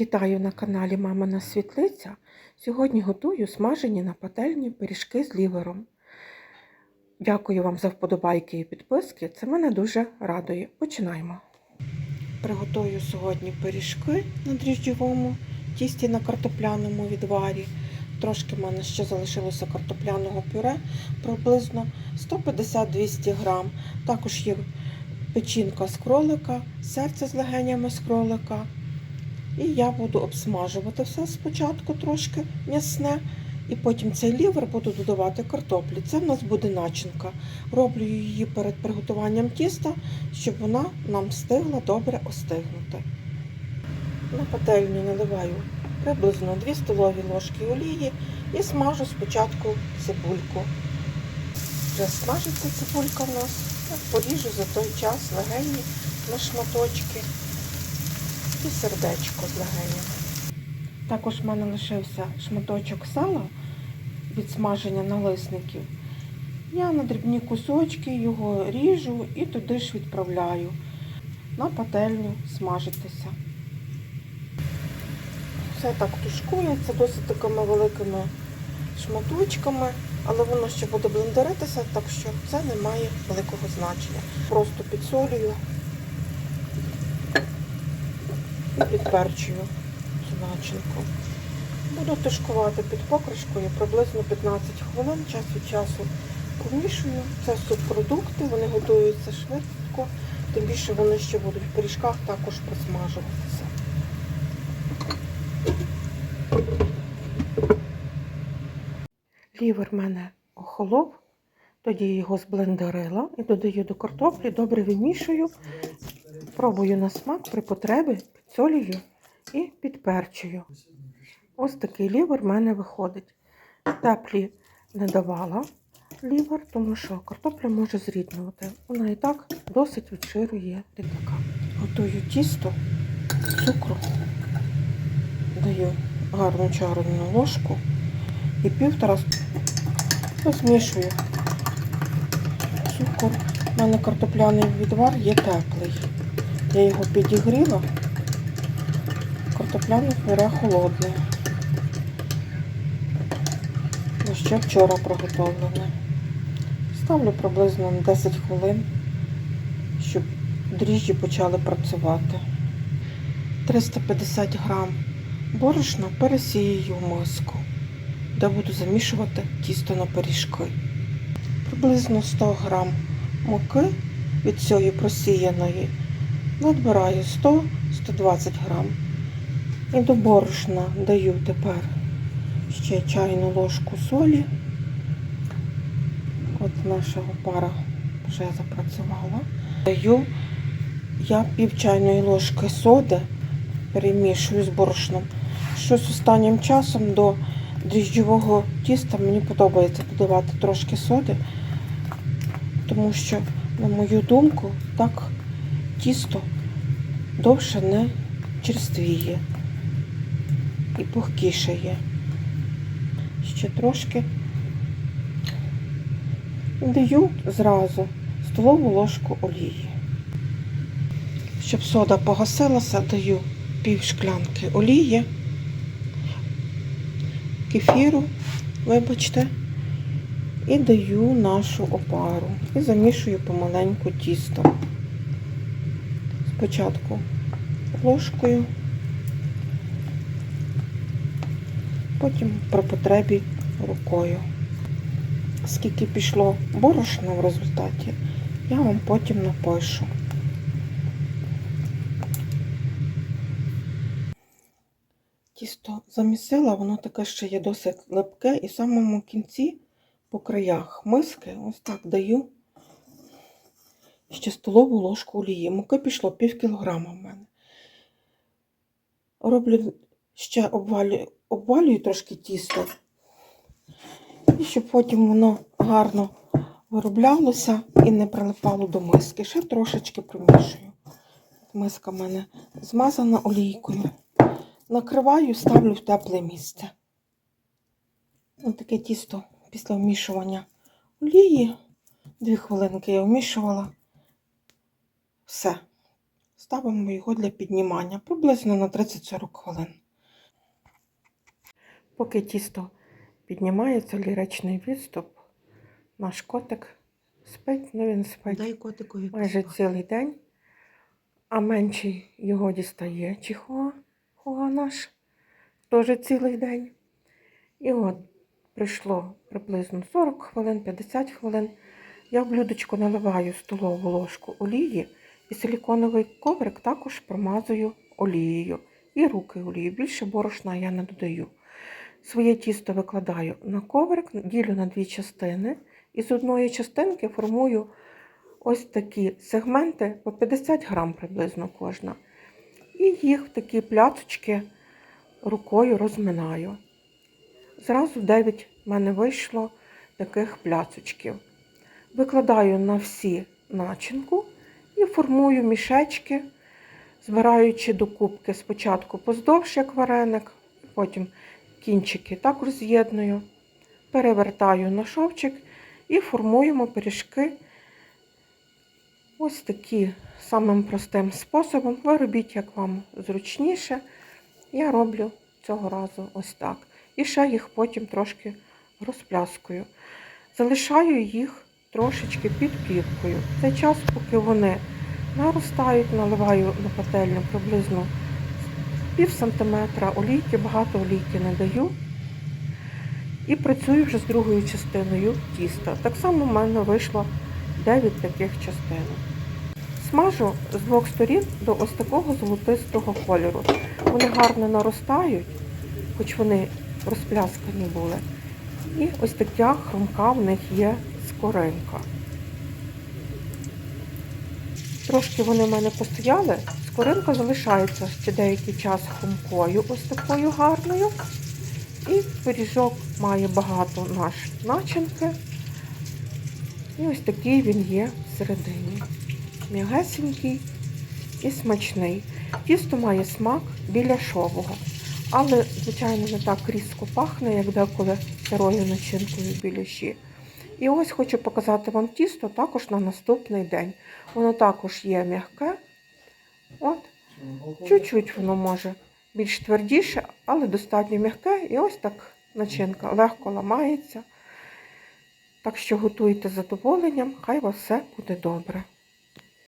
Вітаю на каналі Мамина Світлиця. Сьогодні готую смажені на пательні пиріжки з лівером. Дякую вам за вподобайки і підписки. Це мене дуже радує. Починаємо. Приготую сьогодні пиріжки на дріжджовому тісті на картопляному відварі. Трошки в мене ще залишилося картопляного пюре приблизно 150-200 грам. Також є печінка з кролика, серце з легенями з кролика. І я буду обсмажувати все спочатку трошки м'ясне, і потім цей лівер буду додавати картоплі. Це в нас буде начинка. Роблю її перед приготуванням тіста, щоб вона нам встигла добре остигнути. На пательню наливаю приблизно 2 столові ложки олії і смажу спочатку цибульку. Вже смажиться цибулька в нас. Поріжу за той час легені на шматочки і сердечко з. Також в мене лишився шматочок сала від смаження налисників. Я на дрібні кусочки його ріжу і туди ж відправляю на пательню смажитися. Все так тушкується досить такими великими шматочками, але воно ще буде блендеритися, так що це не має великого значення. Просто підсолюю і підперчую цю начинку. Буду тушкувати під покришкою приблизно 15 хвилин, час від часу помішую. Це субпродукти, вони готуються швидко, тим більше вони ще будуть в пиріжках також просмажуватися. Лівер в мене охолов, тоді його зблендерила і додаю до картоплі, добре вимішую, пробую на смак при потребі, підсолюю і підперчую. Ось такий лівер в мене виходить. Теплі не давала лівер, тому що картопля може зріднувати. Вона і так досить від ширу є рідника. Готую тісто, цукру, даю гарну чарівну ложку і півтора розмішую цукор. У мене картопляний відвар є теплий. Я його підігріла. Картопляне пюре холодне. Ну, ще вчора приготовлене. Ставлю приблизно на 10 хвилин, щоб дріжджі почали працювати. 350 грам борошна пересію в миску, де буду замішувати тісто на пиріжки. Приблизно 100 грам муки від цієї просіяної надбираю 100-120 грам. І до борошна даю тепер ще чайну ложку солі. От наша пара вже запрацювала. Даю я пів чайної ложки соди, перемішую з борошном. Щось останнім часом до дріжджового тіста мені подобається додавати трошки соди, тому що, на мою думку, так тісто довше не черствіє і пухкішає. Ще трошки даю зразу столову ложку олії. Щоб сода погасилася, даю пів шклянки олії, кефіру, вибачте, і даю нашу опару. І замішую помаленьку тісто. Спочатку ложкою, потім при потребі рукою. Скільки пішло борошна в результаті, я вам потім напишу. Тісто замісила, воно таке ще є досить липке, і в самому кінці по краях миски ось так даю ще столову ложку олії. Муки пішло пів кілограма в мене. Роблю ще обвалюю, обвалюю трошки тісто, і щоб потім воно гарно вироблялося і не прилипало до миски. Ще трошечки промішую. Миска в мене змазана олійкою. Накриваю, ставлю в тепле місце. Ось таке тісто після вмішування олії. Дві хвилинки я вмішувала. Все. ставимо його для піднімання приблизно на 30-40 хвилин. Поки тісто піднімається ліричний відступ, наш котик спить, ну він спить Дай котикові майже поспати. цілий день, а менший його дістає чихуа, хуа наш, теж цілий день. І от прийшло приблизно 40 хвилин, 50 хвилин. Я в блюдечко наливаю столову ложку олії і силіконовий коврик також промазую олією. І руки олією. Більше борошна я не додаю. Своє тісто викладаю на коврик, ділю на дві частини. І з одної частинки формую ось такі сегменти по 50 грам приблизно кожна. І їх в такі пляцочки рукою розминаю. Зразу 9 в мене вийшло таких пляцочків. Викладаю на всі начинку і формую мішечки, збираючи до кубки спочатку поздовж як вареник, потім кінчики також з'єдную, перевертаю на шовчик і формуємо пиріжки ось такі самим простим способом. Ви робіть, як вам зручніше. Я роблю цього разу ось так. І ще їх потім трошки розпляскую. Залишаю їх трошечки під плівкою. Цей час, поки вони наростають, наливаю на пательню приблизно пів сантиметра олійки, багато олійки не даю. І працюю вже з другою частиною тіста. Так само в мене вийшло 9 таких частинок. Смажу з двох сторін до ось такого золотистого кольору. Вони гарно наростають, хоч вони розпляскані були. І ось така хрумка в них є скоринка. Трошки вони в мене постояли, скоринка залишається ще деякий час хрумкою, ось такою гарною. І пиріжок має багато наш начинки. І ось такий він є всередині. М'ягесенький і смачний. Тісто має смак біляшового, але, звичайно, не так різко пахне, як деколи сирою начинкою біляші. І ось хочу показати вам тісто також на наступний день. Воно також є м'яке. От, чуть-чуть воно може більш твердіше, але достатньо м'яке. І ось так начинка легко ламається. Так що готуйте з задоволенням, хай у вас все буде добре.